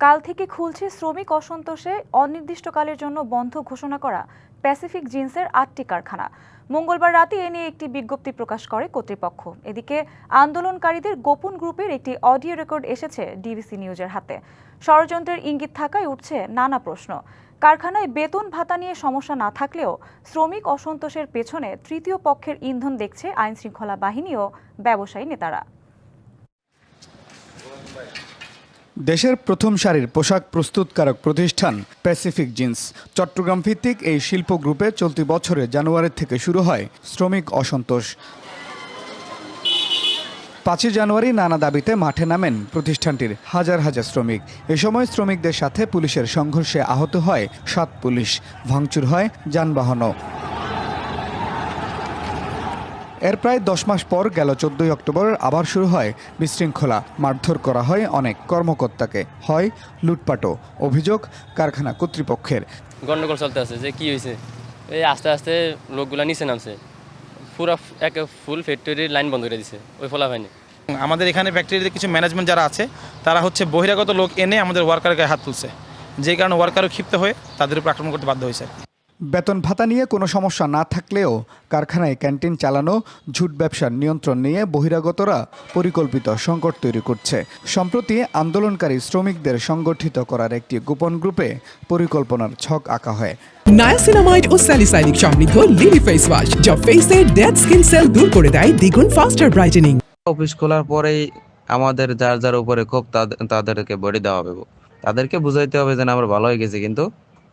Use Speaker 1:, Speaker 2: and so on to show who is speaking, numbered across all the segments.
Speaker 1: কাল থেকে খুলছে শ্রমিক অসন্তোষে অনির্দিষ্টকালের জন্য বন্ধ ঘোষণা করা প্যাসিফিক জিন্সের আটটি কারখানা। মঙ্গলবার রাতে এ নিয়ে একটি বিজ্ঞপ্তি প্রকাশ করে কর্তৃপক্ষ। এদিকে আন্দোলনকারীদের গোপন গ্রুপের একটি অডিও রেকর্ড এসেছে ডিবিসি নিউজের হাতে। ষড়যন্ত্রের ইঙ্গিত থাকায় উঠছে নানা প্রশ্ন। কারখানায় বেতন ভাতা নিয়ে সমস্যা না থাকলেও শ্রমিক অসন্তোষের পেছনে তৃতীয় পক্ষের ইন্ধন দেখছে আইনশৃঙ্খলা বাহিনী ও ব্যবসায়ী নেতারা।
Speaker 2: দেশের প্রথম সারির পোশাক প্রস্তুতকারক প্রতিষ্ঠান প্যাসিফিক জিন্স চট্টগ্রাম ভিত্তিক এই শিল্প গ্রুপে চলতি বছরে জানুয়ারি থেকে শুরু হয় শ্রমিক অসন্তোষ। পাঁচই জানুয়ারি নানা দাবিতে মাঠে নামেন প্রতিষ্ঠানটির হাজার হাজার শ্রমিক। এ সময় শ্রমিকদের সাথে পুলিশের সংঘর্ষে আহত হয় সাত পুলিশ। ভাঙচুর হয় যানবাহনও। এর প্রায় দশ মাস পর গেল চোদ্দই অক্টোবর আবার শুরু হয় বিশৃঙ্খলা। মারধর করা হয় অনেক কর্মকর্তাকে। হয় লুটপাটও অভিযোগ কারখানা কর্তৃপক্ষের।
Speaker 3: গন্ডগোল চলতে আছে যে কি হয়েছে এই আস্তে আস্তে লোকগুলা নিচে নামছে। পুরো এক ফুল ফ্যাক্টরির লাইন বন্ধ করে দিছে ওই ফলা হয়নি
Speaker 4: আমাদের এখানে ফ্যাক্টরিতে কিছু ম্যানেজমেন্ট যারা আছে তারা হচ্ছে বহিরাগত লোক এনে আমাদের ওয়ার্কারকে হাত তুলছে। যে কারণে ওয়ার্কারও ক্ষিপ্ত হয়ে তাদের উপর আক্রমণ করতে বাধ্য হয়েছে।
Speaker 2: বেতন ভাতা নিয়ে কোনো সমস্যা না থাকলেও কারখানায় ক্যান্টিন চালানো ঝুট ব্যবসার নিয়ন্ত্রণ নিয়ে বহিরাগতরা পরিকল্পিত সংকট তৈরি করছে। সম্প্রতি আন্দোলনকারী শ্রমিকদের সংগঠিত করার একটি গোপন গ্রুপে পরিকল্পনার ছক আঁকা হয়।
Speaker 5: নায়াসিনামাইড ও স্যালিসাইনিক সমৃদ্ধ লিলি ফেস ওয়াশ যা ফেসের ডেড স্কিন সেল দূর করে দেয় দ্বিগুণ ফাস্টার ব্রাইটেনিং
Speaker 6: অফিস খোলার পরেই আমাদের যার যার উপরে খুব তাদেরকে বডি দেওয়া হবে তাদেরকে বুঝাইতে হবে যে না আমরা ভালো হয়ে গেছি কিন্তু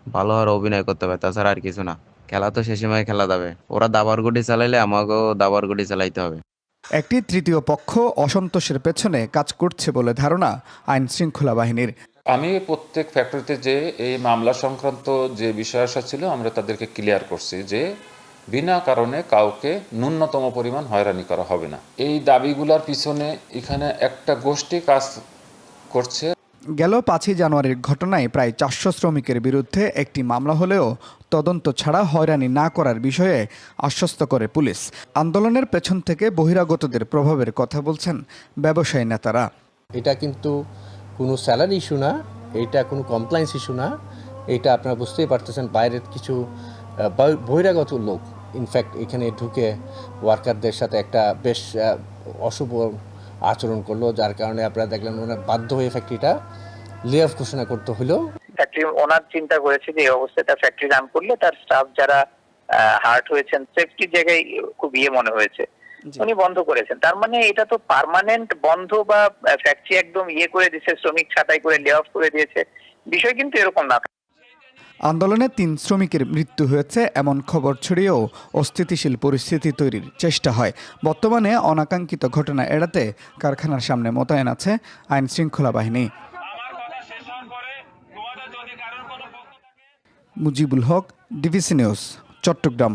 Speaker 6: ভালো আর অভিনয় করতে হবে তাছাড়া আর কিছু না। খেলা তো সে সময় খেলা যাবে। ওরা দাবার গুটি চালাইলে আমাকেও দাবার গুটি চালাইতে হবে।
Speaker 2: একটি তৃতীয় পক্ষ অসন্তোষের পেছনে কাজ করছে বলে ধারণা আইন শৃঙ্খলা বাহিনীর।
Speaker 7: আমি প্রত্যেক ফ্যাক্টরিতে যে এই মামলা সংক্রান্ত যে বিষয় আসা ছিল আমরা তাদেরকে ক্লিয়ার করছি যে বিনা কারণে কাউকে ন্যূনতম পরিমাণ হয়রানি করা হবে না। এই দাবিগুলোর পিছনে এখানে একটা গোষ্ঠী কাজ করছে
Speaker 2: গেল পাঁচই জানুয়ারির ঘটনায় প্রায় চারশো শ্রমিকের বিরুদ্ধে একটি মামলা হলেও তদন্ত ছাড়া হয়রানি না করার বিষয়ে আশ্বস্ত করে পুলিশ। আন্দোলনের পেছন থেকে বহিরাগতদের প্রভাবের কথা বলছেন ব্যবসায়ী নেতারা।
Speaker 8: এটা কিন্তু কোনো স্যালারি ইস্যু না, এটা কোনো কমপ্লায়েন্স ইস্যু না, এটা আপনারা বুঝতেই পারতেছেন বাইরের কিছু বহিরাগত লোক। ইনফ্যাক্ট এখানে ঢুকে ওয়ার্কারদের সাথে একটা বেশ অশুভ আচরণ করল যার কারণে আপনারা দেখলেন ওনার বাধ্য হয়ে ফ্যাক্টরিটা লে অফ ঘোষণা করতে হলো।
Speaker 9: ফ্যাক্টরি ওনার চিন্তা করেছে যে এই অবস্থায় তার ফ্যাক্টরি রান করলে তার স্টাফ যারা হার্ট হয়েছেন সেফটির জায়গায় খুব ইয়ে মনে হয়েছে। উনি বন্ধ করেছেন। তার মানে এটা তো পার্মানেন্ট বন্ধ বা ফ্যাক্টরি একদম ইয়ে করে দিয়েছে শ্রমিক ছাঁটাই করে লে অফ করে দিয়েছে। বিষয় কিন্তু এরকম না।
Speaker 2: আন্দোলনে তিন শ্রমিকের মৃত্যু হয়েছে, এমন খবর ছড়িয়েও অস্থিতিশীল পরিস্থিতি তৈরির চেষ্টা হয়। বর্তমানে অনাকাঙ্ক্ষিত ঘটনা এড়াতে কারখানার সামনে মোতায়েন আছে আইন শৃঙ্খলা বাহিনী। Mujibul Haq DVC news, Chattogram.